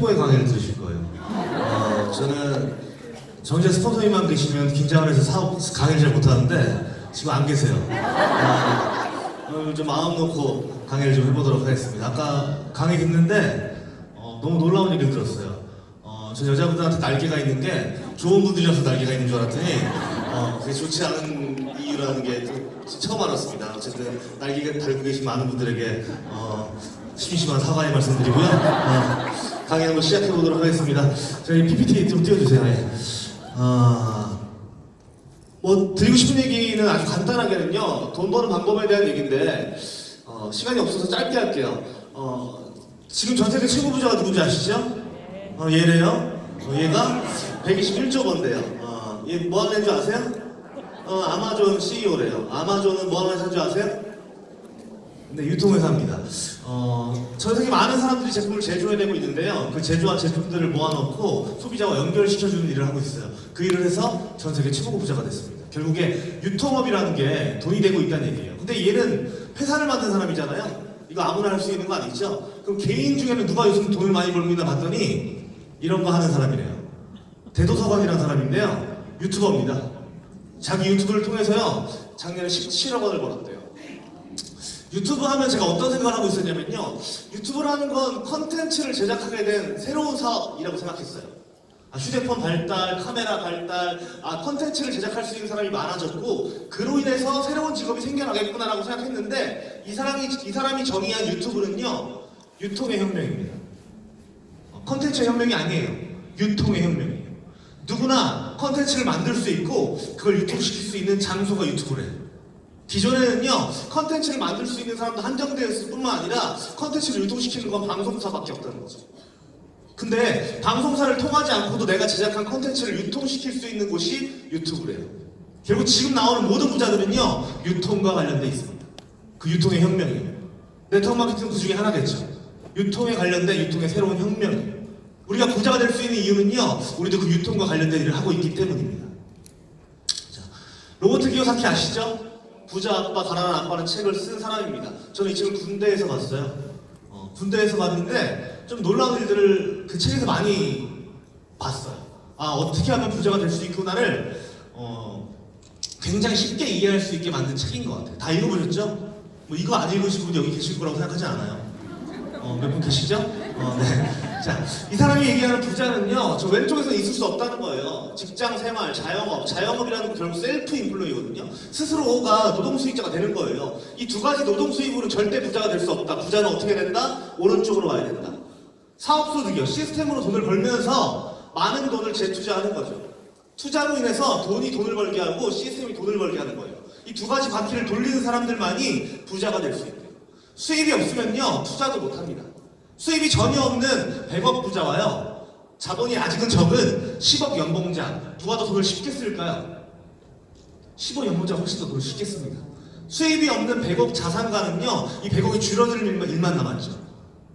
최고의 강의를 들으실 거예요. 어, 저는 정재 스폰서님만 계시면 긴장을 해서 사업 강의를 잘 못하는데 지금 안 계세요. 어, 오늘 좀 마음 놓고 강의를 좀 해보도록 하겠습니다. 아까 강의 듣는데 어, 너무 놀라운 얘기를 들었어요. 어, 저 여자분들한테 날개가 있는 게 좋은 분들이라서 날개가 있는 줄 알았더니 어, 그게 좋지 않은 이유라는 게 처음 알았습니다. 어쨌든 날개가 달고 계신 많은 분들에게 어, 심심한 사과의 말씀드리고요. 어, 강의 한번 시작해 보도록 하겠습니다. 저희 PPT 좀 띄워주세요. 예. 어, 뭐 드리고 싶은 얘기는 아주 간단하게는요. 돈 버는 방법에 대한 얘기인데 어, 시간이 없어서 짧게 할게요. 어, 지금 전 세계 최고 부자가 누군지 아시죠? 어, 얘래요. 어, 얘가 121조 번대요. 어, 얘뭐 하는 줄 아세요? 어, 아마존 CEO래요. 아마존은 뭐 하는 줄 아세요? 네, 유통회사입니다. 어, 전 세계 많은 사람들이 제품을 제조해내고 있는데요. 그 제조한 제품들을 모아놓고 소비자와 연결시켜주는 일을 하고 있어요. 그 일을 해서 전 세계 최고 부자가 됐습니다. 결국에 유통업이라는 게 돈이 되고 있다는 얘기예요. 근데 얘는 회사를 만든 사람이잖아요. 이거 아무나 할 수 있는 거 아니죠? 그럼 개인 중에는 누가 요즘 돈을 많이 벌고 있나 봤더니 이런 거 하는 사람이래요. 대도서관이라는 사람인데요. 유튜버입니다. 자기 유튜브를 통해서요. 작년에 17억 원을 벌었대요. 유튜브 하면 제가 어떤 생각을 하고 있었냐면요. 유튜브라는 건 컨텐츠를 제작하게 된 새로운 사업이라고 생각했어요. 아, 휴대폰 발달, 카메라 발달, 아, 컨텐츠를 제작할 수 있는 사람이 많아졌고, 그로 인해서 새로운 직업이 생겨나겠구나라고 생각했는데, 이 사람이, 이 사람이 정의한 유튜브는요, 유통의 혁명입니다. 어, 컨텐츠의 혁명이 아니에요. 유통의 혁명이에요. 누구나 컨텐츠를 만들 수 있고, 그걸 유통시킬 수 있는 장소가 유튜브래요. 기존에는요 컨텐츠를 만들 수 있는 사람도 한정되었을 뿐만 아니라 컨텐츠를 유통시키는 건 방송사밖에 없다는 거죠. 근데 방송사를 통하지 않고도 내가 제작한 컨텐츠를 유통시킬 수 있는 곳이 유튜브래요. 결국 지금 나오는 모든 부자들은요 유통과 관련돼 있습니다. 그 유통의 혁명이에요. 네트워크 마케팅은 그 중에 하나겠죠. 유통에 관련된 유통의 새로운 혁명이에요. 우리가 부자가 될 수 있는 이유는요 우리도 그 유통과 관련된 일을 하고 있기 때문입니다. 자, 로버트 기요사키 아시죠? 부자 아빠, 가난한 아빠는 책을 쓴 사람입니다. 저는 이 책을 군대에서 봤어요. 어, 군대에서 봤는데 좀 놀라운 일들을 그 책에서 많이 봤어요. 아 어떻게 하면 부자가 될 수 있구나를 어, 굉장히 쉽게 이해할 수 있게 만든 책인 것 같아요. 다 읽어보셨죠? 뭐 이거 안 읽으신 분 여기 계실 거라고 생각하지 않아요. 어, 몇 분 계시죠? 어, 네. 자, 이 사람이 얘기하는 부자는요, 저 왼쪽에서 있을 수 없다는 거예요. 직장 생활, 자영업. 자영업이라는 건 결국 셀프 인플로이거든요. 스스로가 노동 수익자가 되는 거예요. 이 두 가지 노동 수익으로 절대 부자가 될 수 없다. 부자는 어떻게 된다? 오른쪽으로 와야 된다. 사업 소득이요. 시스템으로 돈을 벌면서 많은 돈을 재투자하는 거죠. 투자로 인해서 돈이 돈을 벌게 하고 시스템이 돈을 벌게 하는 거예요. 이 두 가지 바퀴를 돌리는 사람들만이 부자가 될 수 있대요. 수입이 없으면요, 투자도 못 합니다. 수입이 전혀 없는 100억 부자와요, 자본이 아직은 적은 10억 연봉자, 누가 더 돈을 쉽게 쓸까요? 10억 연봉자 훨씬 더 돈을 쉽게 씁니다. 수입이 없는 100억 자산가는요, 이 100억이 줄어드는 일만, 일만 남았죠.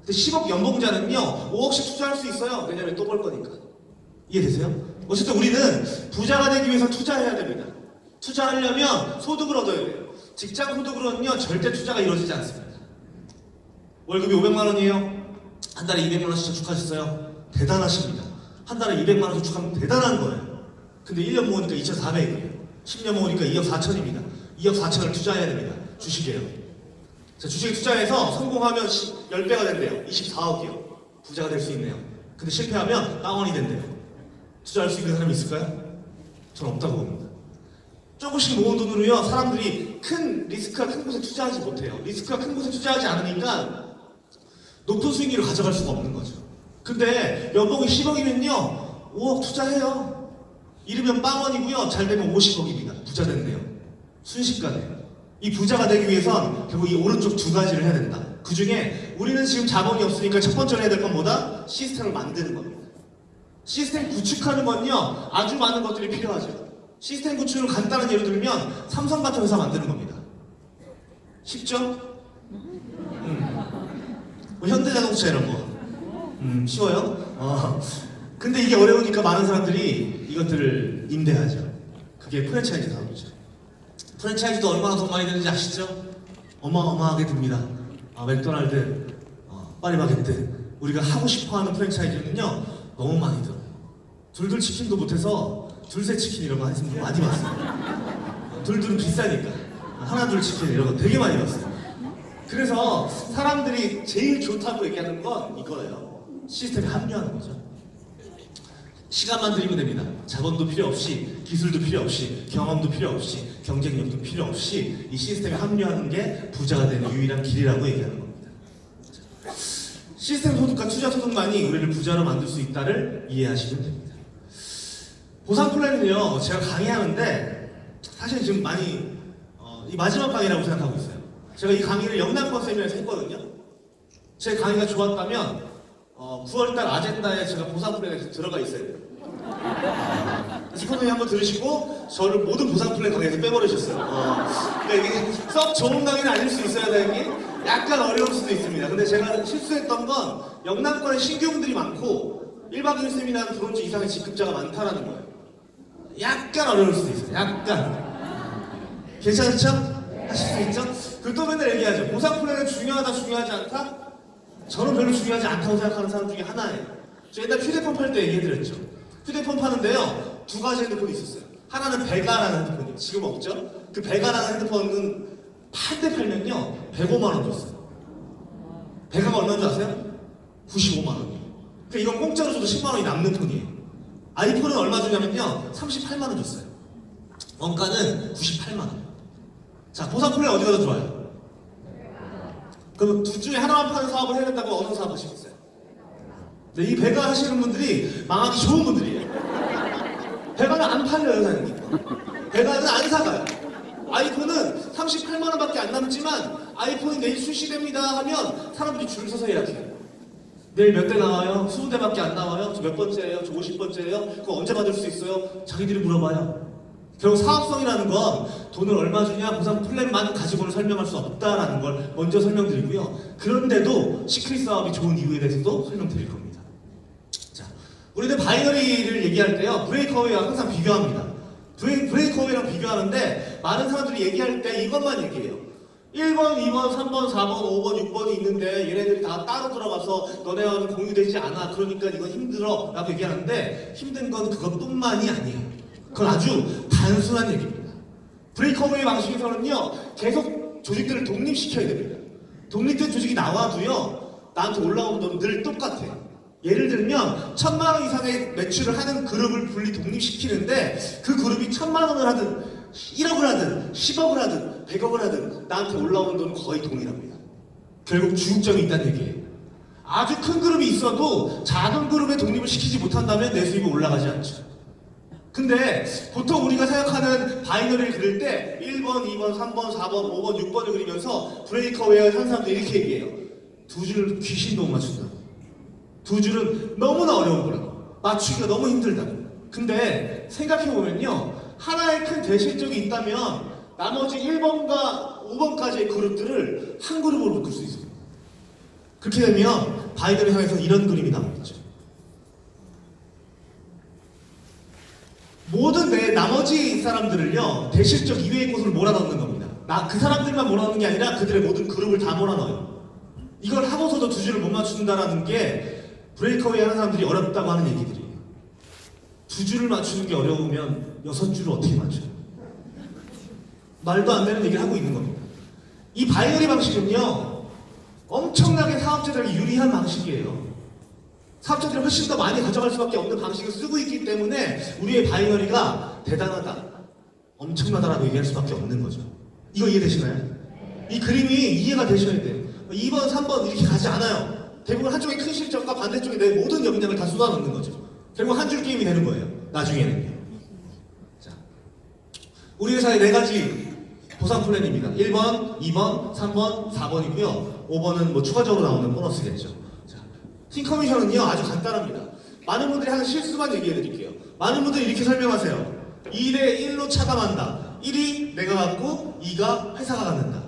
근데 10억 연봉자는요, 5억씩 투자할 수 있어요. 왜냐면 또 벌 거니까. 이해되세요? 어쨌든 우리는 부자가 되기 위해서 투자해야 됩니다. 투자하려면 소득을 얻어야 돼요. 직장 소득으로는요, 절대 투자가 이루어지지 않습니다. 월급이 500만 원이에요. 한 달에 200만 원씩 저축하셨어요. 대단하십니다. 한 달에 200만 원 저축하면 대단한 거예요. 근데 1년 모으니까 2,400이에요. 10년 모으니까 2억 4천입니다. 2억 4천을 투자해야 됩니다. 주식이에요. 자, 주식에 투자해서 성공하면 10배가 된대요. 24억이요. 부자가 될 수 있네요. 근데 실패하면 다운이 된대요. 투자할 수 있는 사람이 있을까요? 저는 없다고 봅니다. 조금씩 모은 돈으로요, 사람들이 큰 리스크가 큰 곳에 투자하지 못해요. 리스크가 큰 곳에 투자하지 않으니까 높은 수익률을 가져갈 수가 없는 거죠. 근데 연봉이 10억이면요, 5억 투자해요. 이르면 빵원이고요, 잘 되면 50억입니다. 부자 됐네요. 순식간에. 이 부자가 되기 위해선 결국 이 오른쪽 두 가지를 해야 된다. 그 중에 우리는 지금 자본이 없으니까 첫 번째로 해야 될 건 뭐다? 시스템을 만드는 겁니다. 시스템 구축하는 건요, 아주 많은 것들이 필요하죠. 시스템 구축을 간단한 예로 들면 삼성 같은 회사 만드는 겁니다. 쉽죠? 음. 뭐 현대자동차 이런 거. 음, 쉬워요? 어. 근데 이게 어려우니까 많은 사람들이 이것들을 임대하죠. 그게 프랜차이즈 사업이죠. 프랜차이즈도 얼마나 돈 많이 드는지 아시죠? 어마어마하게 듭니다. 아, 맥도날드, 어, 파리바게뜨 우리가 하고 싶어 하는 프랜차이즈는요 너무 많이 들어요. 둘둘 치킨도 못해서 둘셋 치킨 이런 거 하시는 분 많이 봤어요. 둘둘은 비싸니까 하나 둘 치킨 이런 거 되게 많이 봤어요. 그래서 사람들이 제일 좋다고 얘기하는 건 이거예요. 시스템에 합류하는 거죠. 시간만 들이면 됩니다. 자본도 필요 없이, 기술도 필요 없이, 경험도 필요 없이, 경쟁력도 필요 없이 이 시스템에 합류하는 게 부자가 되는 유일한 길이라고 얘기하는 겁니다. 시스템 소득과 투자 소득만이 우리를 부자로 만들 수 있다를 이해하시면 됩니다. 보상 플랜은요, 제가 강의하는데 사실 지금 많이 어, 이 마지막 강의라고 생각하고 있어요. 제가 이 강의를 영남권 세미나에서 했거든요. 제 강의가 좋았다면 어, 9월달 아젠다에 제가 보상 플랜에 들어가 있어야 돼요. 스포츠님 한번 들으시고 저를 모든 보상 플랜 강의에서 빼버리셨어요. 어, 그러니까 이게 썩 좋은 강의는 아닐 수 있어야 되는 게 약간 어려울 수도 있습니다. 근데 제가 실수했던 건 영남권에 신규분들이 많고 1박 2일 세미나는 브론즈 이상의 직급자가 많다라는 거예요. 약간 어려울 수도 있어요. 약간. 괜찮죠? 하실 수 있죠? 그리고 또 맨날 얘기하죠. 보상 플랜은 중요하다, 중요하지 않다? 저는 별로 중요하지 않다고 생각하는 사람 중에 하나예요. 저 옛날 휴대폰 팔 때 얘기해드렸죠. 휴대폰 파는데요, 두 가지 핸드폰이 있었어요. 하나는 베가라는 핸드폰이에요. 지금 없죠? 그 베가라는 핸드폰은 팔 때 팔면요, 105만원 줬어요. 베가가 얼마인 줄 아세요? 95만원이에요. 그러니까 이건 공짜로 줘도 10만원이 남는 폰이에요. 아이폰은 얼마 주냐면요, 38만원 줬어요. 원가는 98만원. 자, 보상 플랜 어디가 더 좋아요? 그럼 둘 중에 하나만 파는 사업을 해야 된다고 어느 사업 하시겠어요? 네, 이 배가 하시는 분들이 망하기 좋은 분들이에요. 배가는 안 팔려요, 사장님. 배가는 안 사가요. 아이폰은 38만원 밖에 안 남지만 아이폰이 내일 출시됩니다 하면 사람들이 줄 서서 예약해요. 내일 몇 대 나와요? 20대밖에 안 나와요? 저 몇 번째예요? 저 50번째예요? 그거 언제 받을 수 있어요? 자기들이 물어봐요. 결국 사업성이라는 건 돈을 얼마 주냐 보상 플랜만 가지고는 설명할 수 없다라는 걸 먼저 설명드리고요. 그런데도 시크릿 사업이 좋은 이유에 대해서도 설명드릴 겁니다. 자, 우리는 바이너리를 얘기할 때요. 브레이크어웨이와 항상 비교합니다. 브레이, 브레이크어웨이랑 비교하는데 많은 사람들이 얘기할 때 이것만 얘기해요. 1번, 2번, 3번, 4번, 5번, 6번이 있는데 얘네들이 다 따로 들어가서 너네와는 공유되지 않아. 그러니까 이건 힘들어. 라고 얘기하는데 힘든 건 그것뿐만이 아니에요. 그건 아주 단순한 얘기입니다. 브레이크어웨이 방식에서는요, 계속 조직들을 독립시켜야 됩니다. 독립된 조직이 나와도요, 나한테 올라오는 돈은 늘 똑같아. 예를 들면, 천만 원 이상의 매출을 하는 그룹을 분리 독립시키는데, 그 그룹이 천만 원을 하든, 1억을 하든, 10억을 하든, 100억을 하든, 나한테 올라오는 돈은 거의 동일합니다. 결국 주국점이 있다는 얘기예요. 아주 큰 그룹이 있어도 작은 그룹에 독립을 시키지 못한다면 내 수입이 올라가지 않죠. 근데 보통 우리가 생각하는 바이너리를 그릴 때 1번, 2번, 3번, 4번, 5번, 6번을 그리면서 브레이커웨어 한 사람들이 이렇게 얘기해요. 두 줄을 귀신도 못 맞춘다고. 두 줄은 너무나 어려운 거라고. 맞추기가 너무 힘들다고. 근데 생각해보면요. 하나의 큰 대실적이 있다면 나머지 1번과 5번까지의 그룹들을 한 그룹으로 묶을 수 있습니다. 그렇게 되면 바이너리 향해서 이런 그림이 나오겠죠. 모든 내 나머지 사람들을요 대실적 이외의 곳으로 몰아넣는 겁니다. 나 그 사람들만 몰아넣는 게 아니라 그들의 모든 그룹을 다 몰아넣어요. 이걸 하고서도 두 줄을 못 맞춘다라는 게 브레이커웨이 하는 사람들이 어렵다고 하는 얘기들이에요. 두 줄을 맞추는 게 어려우면 여섯 줄을 어떻게 맞춰요? 말도 안 되는 얘기를 하고 있는 겁니다. 이 바이너리 방식은요 엄청나게 사업자들에게 유리한 방식이에요. 사업자들이 훨씬 더 많이 가져갈 수밖에 없는 방식을 쓰고 있기 때문에 우리의 바이너리가 대단하다, 엄청나다라고 얘기할 수밖에 없는 거죠. 이거 이해되시나요? 이 그림이 이해가 되셔야 돼요. 2번, 3번 이렇게 가지 않아요. 대부분 한쪽에 큰 실적과 반대쪽에 내 모든 역량을 다 쏟아넣는 거죠. 결국 한 줄 게임이 되는 거예요. 나중에는요. 자, 우리 회사에 네 가지 보상 플랜입니다. 1번, 2번, 3번, 4번이고요. 5번은 뭐 추가적으로 나오는 보너스겠죠. 자, 팀 커미션은요 아주 간단합니다. 많은 분들이 하는 실수만 얘기해 드릴게요. 많은 분들이 이렇게 설명하세요. 2대 1로 차감한다. 1이 내가 갖고 2가 회사가 갖는다.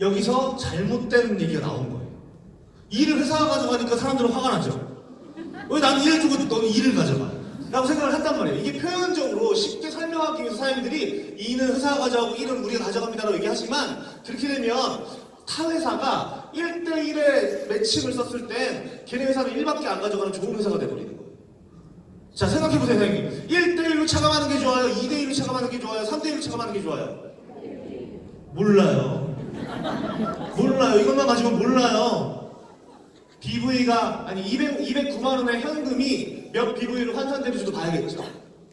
여기서 잘못된 얘기가 나온 거예요. 2를 회사가 가져가니까 사람들은 화가 나죠. 왜 나는 1을 주고 너는 2를 가져가? 라고 생각을 한단 말이에요. 이게 표현적으로 쉽게 설명하기 위해서 사장님들이 2는 회사가 가져가고 1은 우리가 가져갑니다라고 얘기하지만 그렇게 되면 타 회사가 1대1의 매칭을 썼을 때 걔네 회사는 1밖에 안 가져가는 좋은 회사가 돼버리는 거예요. 자 생각해보세요 선생님. 1대1로 차감하는 게 좋아요? 2대1로 차감하는 게 좋아요? 3대1로 차감하는 게 좋아요? 몰라요. 몰라요. 이것만 가지고 몰라요. BV가 아니 200, 209만 원의 현금이 몇 BV로 환산되는지도 봐야겠죠.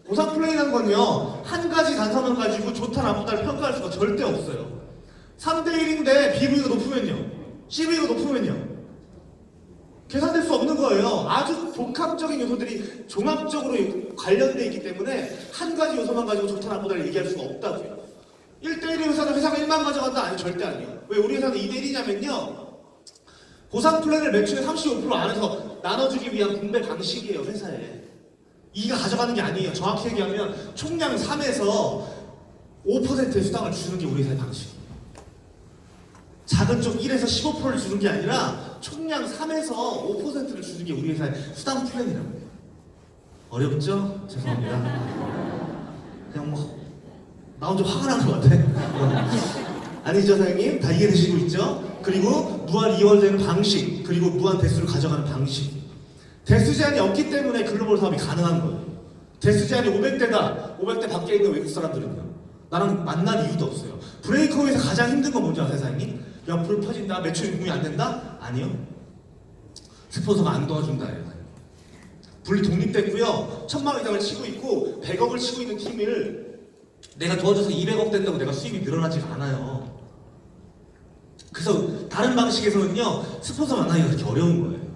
보상 플레이라는 건요 한 가지 단서만 가지고 좋다 나쁘다를 평가할 수가 절대 없어요. 3대1인데 BV가 높으면요 CV가 높으면요 계산될 수 없는 거예요. 아주 복합적인 요소들이 종합적으로 관련돼 있기 때문에 한 가지 요소만 가지고 좋다 나쁘다를 얘기할 수가 없다고요. 1대1의 회사는 회사가 1만 가져간다? 아니 절대 아니에요. 왜 우리 회사는 2대1이냐면요. 보상 플랜을 매출의 35% 안에서 나눠주기 위한 분배 방식이에요, 회사에. 2가 가져가는 게 아니에요. 정확히 얘기하면 총량 3에서 5%의 수당을 주는 게 우리 회사의 방식이에요. 작은 쪽 1에서 15%를 주는 게 아니라 총량 3에서 5%를 주는 게 우리 회사의 수당 플랜이라고 해요. 어렵죠? 죄송합니다. 그냥 뭐, 나 혼자 화가 나는 것 같아. 아니죠, 사장님? 다 이해되시고 있죠? 그리고 무한 이월되는 방식, 그리고 무한 대수를 가져가는 방식. 대수 제한이 없기 때문에 글로벌 사업이 가능한 거예요. 대수 제한이 500대다, 500대 밖에 있는 외국 사람들은요. 나랑 만날 이유도 없어요. 브레이크업에서 가장 힘든 건 뭔지 아세요, 사장님? 옆으로 퍼진다, 매출 인공이 안 된다? 아니요. 스폰서가 안 도와준다예요. 분리 독립됐고요. 천만 원 이상을 치고 있고 100억을 치고 있는 팀을 내가 도와줘서 200억 된다고 내가 수입이 늘어나지가 않아요. 그래서 다른 방식에서는요 스폰서 만나기가 그렇게 어려운 거예요.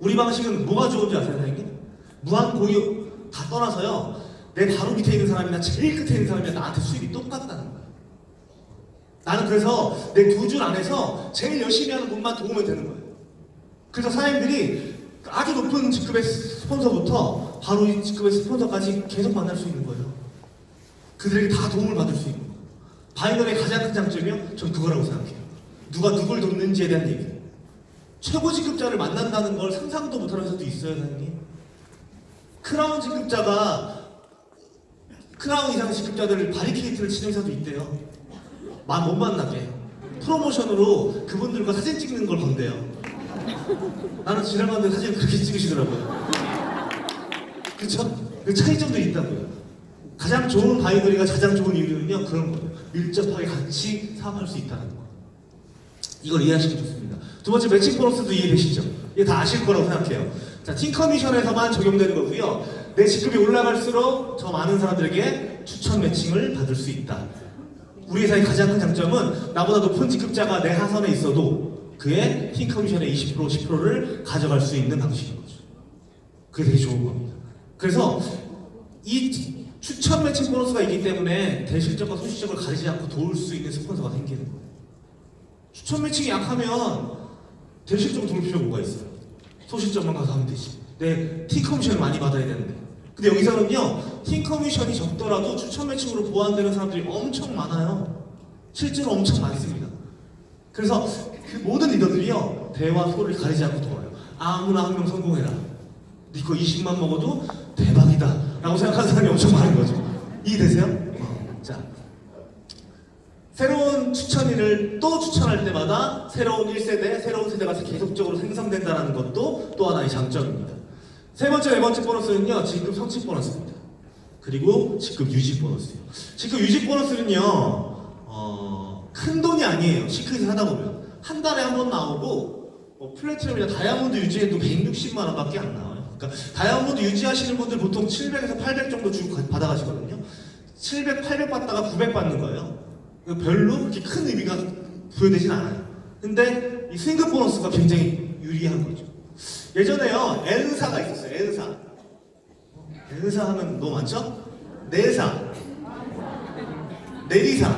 우리 방식은 뭐가 좋은지 아세요, 사장님? 무한 고유 다 떠나서요. 내 바로 밑에 있는 사람이나 제일 끝에 있는 사람이나 나한테 수입이 똑같다는 거예요. 나는 그래서 내 두 줄 안에서 제일 열심히 하는 분만 도우면 되는 거예요. 그래서 사장님들이 아주 높은 직급의 스폰서부터 바로 이 직급의 스폰서까지 계속 만날 수 있는 거예요. 그들에게 다 도움을 받을 수 있는 거예요. 바이널의 가장 큰 장점이요? 전 그거라고 생각해요. 누가 누굴 돕는지에 대한 얘기예요. 최고 직급자를 만난다는 걸 상상도 못하는 회사도 있어요, 사장님. 크라운 직급자가 크라운 이상 직급자들을 바리케이트를 치는 회사도 있대요. 만못 만나게 프로모션으로 그분들과 사진 찍는 걸 건대요. 나는 지나가는데 사진 그렇게 찍으시더라고요. 그쵸? 그 차이점도 있다고요. 가장 좋은 바이너리가 가장 좋은 이유는요 그런 거예요. 밀접하게 같이 사업할 수 있다는 거. 이걸 이해하시면 좋습니다. 두 번째 매칭 보너스도 이해되시죠? 이게 다 아실 거라고 생각해요. 자, 팀 커미션에서만 적용되는 거고요. 내 직급이 올라갈수록 더 많은 사람들에게 추천 매칭을 받을 수 있다. 우리 회사의 가장 큰 장점은 나보다 높은 직급자가 내 하선에 있어도 그의 팀 커미션의 20% 10%를 가져갈 수 있는 방식인 거죠. 그게 되게 좋은 겁니다. 그래서 이 추천 매칭 보너스가 있기 때문에 대실적과 소실적을 가리지 않고 도울 수 있는 스폰서가 생기는 거예요. 추천 매칭이 약하면 대실적 도울 필요가 뭐가 있어요? 소실적만 가서 하면 되지. 내팀 커미션을 많이 받아야 되는데. 근데 여기서는요, 팀 커미션이 적더라도 추천 매칭으로 보완되는 사람들이 엄청 많아요. 실제로 엄청 많습니다. 그래서 그 모든 리더들이요, 대와 소를 가리지 않고 도와요. 아무나 한 명 성공해라. 니거 20만 먹어도 대박이다. 라고 생각하는 사람이 엄청 많은 거죠. 이해되세요? 어, 자. 새로운 추천인을 또 추천할 때마다 새로운 1세대, 새로운 세대가 계속적으로 생성된다는 것도 또 하나의 장점입니다. 세 번째, 네 번째 보너스는요, 직급 성취 보너스입니다. 그리고 직급 유지 보너스요. 직급 유지 보너스는요, 어, 큰 돈이 아니에요. 시크릿을 하다 보면. 한 달에 한 번 나오고, 뭐 플래티넘이나 다이아몬드 유지해도 160만 원 밖에 안 나와요. 그러니까 다이아몬드 유지하시는 분들 보통 700에서 800 정도 주고 가- 받아가시거든요. 700, 800 받다가 900 받는 거예요. 그러니까 별로 그렇게 큰 의미가 부여되진 않아요. 근데 이 승급 보너스가 굉장히 유리한 거죠. 예전에요, N사가 있었어요, N사. N사 하면 너무 많죠? 내사, 내리사,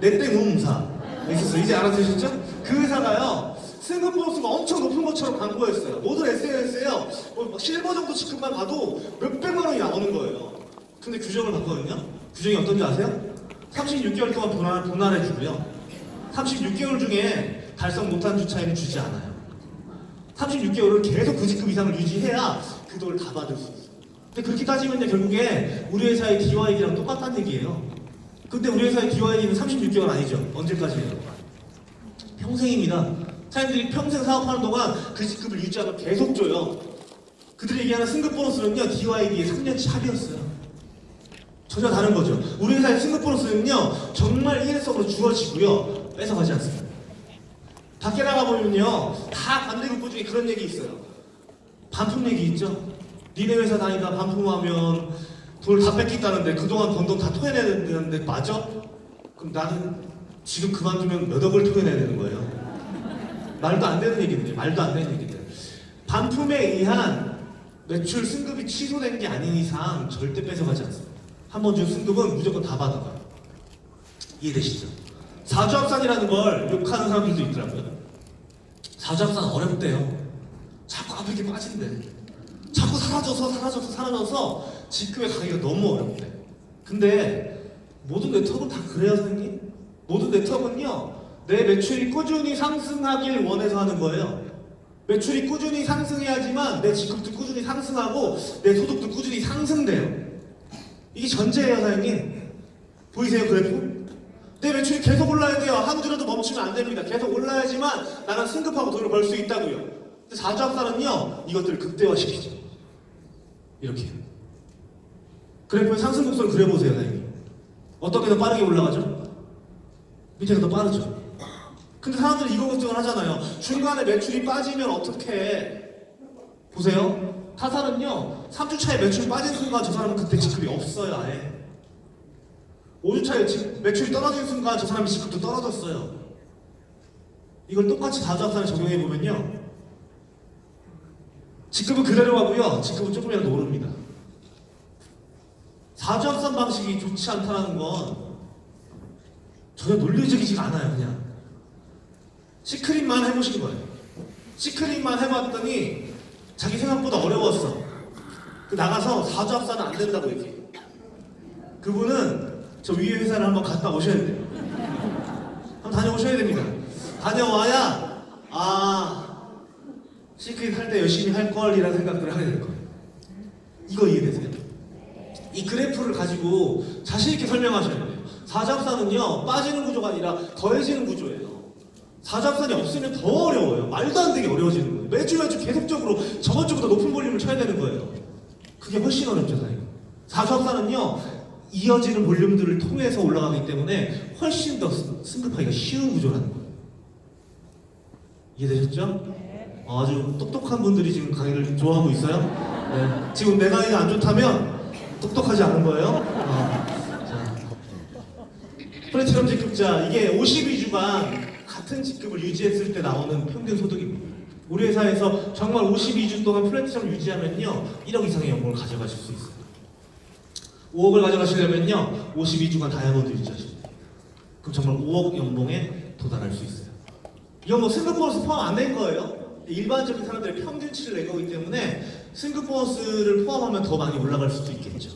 내땡음사 있었어요. 이제 알아두셨죠? 그 회사가요, 승급 보너스가 엄청 높은 것처럼 광고했어요. 모든 SNS에요, 뭐 실버 정도 직급만 봐도 몇백만 원이 나오는 거예요. 근데 규정을 봤거든요. 규정이 어떤지 아세요? 36개월 동안 분할, 분할해주고요. 36개월 중에 달성 못한 주차에는 주지 않아요. 36개월을 계속 그 직급 이상을 유지해야 그 돈을 다 받을 수 있어요. 근데 그렇게 따지면 결국에 우리 회사의 DYD랑 똑같다는 얘기예요. 근데 우리 회사의 DYD는 36개월 아니죠. 언제까지예요? 평생입니다. 사장님들이 평생 사업하는 동안 그 직급을 유지하면 계속 줘요. 그들이 얘기하는 승급 보너스는요, DYD의 3년치 합의였어요. 전혀 다른 거죠. 우리 회사의 승급 보너스는요, 정말 일회성으로 주어지고요, 뺏어가지 않습니다. 밖에 나가보면요, 다 반대급부 중에 그런 얘기 있어요. 반품 얘기 있죠? 니네 회사 다니다 반품하면 돈을 다 뺏기다는데 그동안 번 돈 다 토해내야 되는데 맞아? 그럼 나는 지금 그만두면 몇 억을 토해내야 되는 거예요. 말도 안 되는 얘기들, 말도 안 되는 얘기들. 반품에 의한 매출 승급이 취소된 게 아닌 이상 절대 뺏어가지 않습니다. 한 번 준 승급은 무조건 다 받아가요. 이해되시죠? 사주합산이라는 걸 욕하는 사람들도 있더라고요. 사주합산 어렵대요. 자꾸 이렇게 빠진대. 자꾸 사라져서 사라져서 사라져서 직급에 가기가 너무 어렵대. 근데 모든 네트워크는 다 그래요, 선생님? 모든 네트워크는요, 내 매출이 꾸준히 상승하길 원해서 하는 거예요. 매출이 꾸준히 상승해야지만 내 직급도 꾸준히 상승하고 내 소득도 꾸준히 상승돼요. 이게 전제예요, 사장님. 보이세요, 그래프? 내 매출이 계속 올라야 돼요. 한 주라도 멈추면 안 됩니다. 계속 올라야지만 나는 승급하고 돈을 벌 수 있다고요. 근데 사주합산은요, 이것들을 극대화시키죠. 이렇게. 그래프의 상승 곡선을 그려보세요, 사장님. 어떻게 더 빠르게 올라가죠? 밑에가 더 빠르죠. 근데 사람들이 이거 걱정을 하잖아요. 중간에 매출이 빠지면 어떻게 해? 보세요. 타사는요, 3주 차에 매출 빠진 순간 저 사람은 그때 직급이 없어요, 아예. 5주 차에 지- 매출이 떨어진 순간 저 사람의 직급도 떨어졌어요. 이걸 똑같이 다주합산에 적용해 보면요. 직급은 그대로 가고요. 직급은 조금이라도 오릅니다. 사주합산 방식이 좋지 않다는 건 전혀 논리적이지가 않아요, 그냥. 시크릿만 해보신 거예요. 시크릿만 해봤더니 자기 생각보다 어려웠어. 그 나가서 사주합산은 안 된다고 얘기해. 그분은 저 위에 회사를 한번 갔다 오셔야 돼요. 한번 다녀오셔야 됩니다. 다녀와야 아 시크릿 할 때 열심히 할 걸이라는 생각들을 하게 될 거예요. 이거 이해되세요? 이 그래프를 가지고 자신 있게 설명하셔야 돼요. 사잡산은요 빠지는 구조가 아니라 더해지는 구조예요. 사잡산이 없으면 더 어려워요. 말도 안 되게 어려워지는 거예요. 매주 매주 계속적으로 저번 주보다 높은 볼륨을 쳐야 되는 거예요. 그게 훨씬 어렵죠, 사장님. 사주합산은요 이어지는 볼륨들을 통해서 올라가기 때문에 훨씬 더 승- 승급하기가 쉬운 구조라는 거예요. 이해되셨죠? 어, 아주 똑똑한 분들이 지금 강의를 좋아하고 있어요. 네. 지금 내 강의가 안 좋다면 똑똑하지 않은 거예요. 어. 자. 플래티넘 직급자 이게 52주간 같은 직급을 유지했을 때 나오는 평균 소득입니다. 우리 회사에서 정말 52주 동안 플래티넘 유지하면요 1억 이상의 연봉을 가져가실 수 있어요. 5억을 가져가시려면요 52주간 다이아몬드 돼요. 그럼 정말 5억 연봉에 도달할 수 있어요. 이건 뭐 승급 보너스 포함 안 된 거예요. 일반적인 사람들의 평균치를 낸 거기 때문에 승급 보너스를 포함하면 더 많이 올라갈 수도 있겠죠.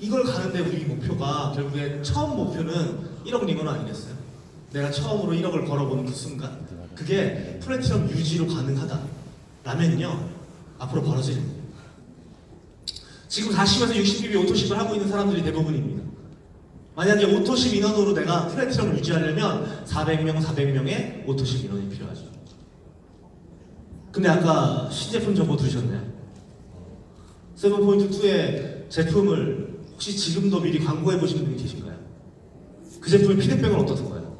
이걸 가는데 우리 목표가 결국에 처음 목표는 1억 리건 아니겠어요? 내가 처음으로 1억을 걸어보는 그 순간 그게 플래티넘 유지로 가능하다 라면요 앞으로 벌어질. 지금 40에서 60BB 오토십을 하고 있는 사람들이 대부분입니다. 만약에 오토십 인원으로 내가 플래티넘을 유지하려면 400명, 400명의 오토십 인원이 필요하죠. 근데 아까 신제품 정보 들으셨나요? 세븐포인트 2의 제품을 혹시 지금도 미리 광고해 보신 분이 계신가요? 그 제품의 피드백은 어떻던가요?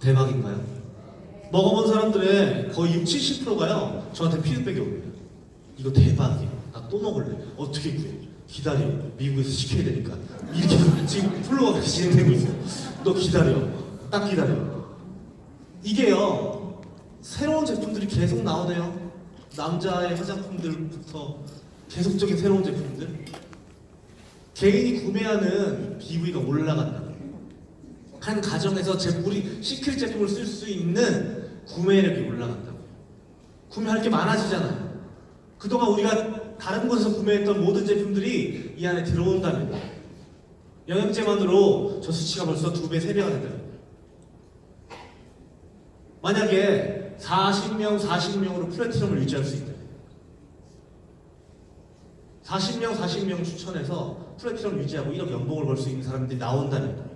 대박인가요? 먹어본 사람들의 거의 60, 70%가요 저한테 피드백이 옵니다. 이거 대박이야. 나 또 먹을래. 어떻게 구해? 기다려. 미국에서 시켜야 되니까. 이렇게 지금 플로가 그렇게 진행되고 있어요. 너 기다려. 딱 기다려. 이게요. 새로운 제품들이 계속 나오네요. 남자의 화장품들부터 계속적인 새로운 제품들. 개인이 구매하는 BV가 올라간다. 한 가정에서 제 우리 시크릿 제품을 쓸 수 있는 구매력이 올라간다고. 구매할 게 많아지잖아요. 그동안 우리가 다른 곳에서 구매했던 모든 제품들이 이 안에 들어온다면 영양제만으로 저 수치가 벌써 두 배, 세 배가 된다. 만약에 40명, 40명으로 플래티넘을 유지할 수 있다. 40명, 40명 추천해서 플래티넘 유지하고 1억 연봉을 벌 수 있는 사람들이 나온다면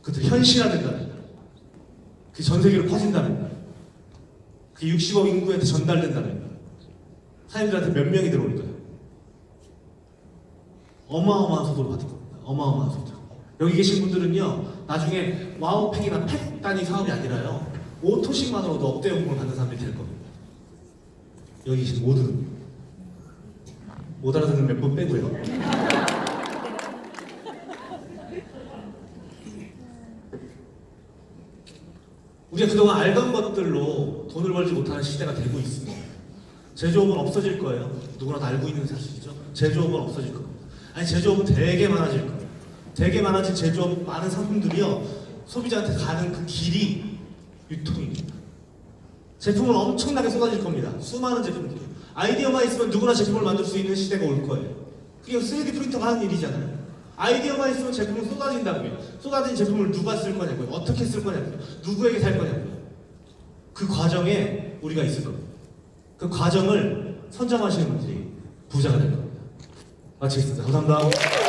그것도 현실화된다면 그게 전 세계로 퍼진다면 그게 60억 인구한테 전달된다면 사람들한테 몇 명이 들어올까요? 어마어마한 속도로 받을 겁니다. 어마어마한 속도. 여기 계신 분들은요, 나중에 와우팩이나 팩 단위 사업이 아니라요, 오토식만으로도 억대 연봉을 받는 사람들이 될 겁니다. 여기 계신 모든 못 알아듣는 몇분 빼고요. 우리가 그동안 알던 것들로 돈을 벌지 못하는 시대가 되고 있습니다. 제조업은 없어질 거예요. 누구나 다 알고 있는 사실이죠. 제조업은 없어질 겁니다. 아니 제조업은 되게 많아질 거예요. 되게 많아진 제조업 많은 상품들이요 소비자한테 가는 그 길이 유통입니다. 제품은 엄청나게 쏟아질 겁니다. 수많은 제품들이. 아이디어만 있으면 누구나 제품을 만들 수 있는 시대가 올 거예요. 그게 3D 프린터가 하는 일이잖아요. 아이디어만 있으면 제품은 쏟아진다고요. 쏟아진 제품을 누가 쓸 거냐고요. 어떻게 쓸 거냐고요. 누구에게 살 거냐고요. 그 과정에 우리가 있을 겁니다. 그 과정을 선점하시는 분들이 부자가 될 겁니다. 마치겠습니다. 감사합니다.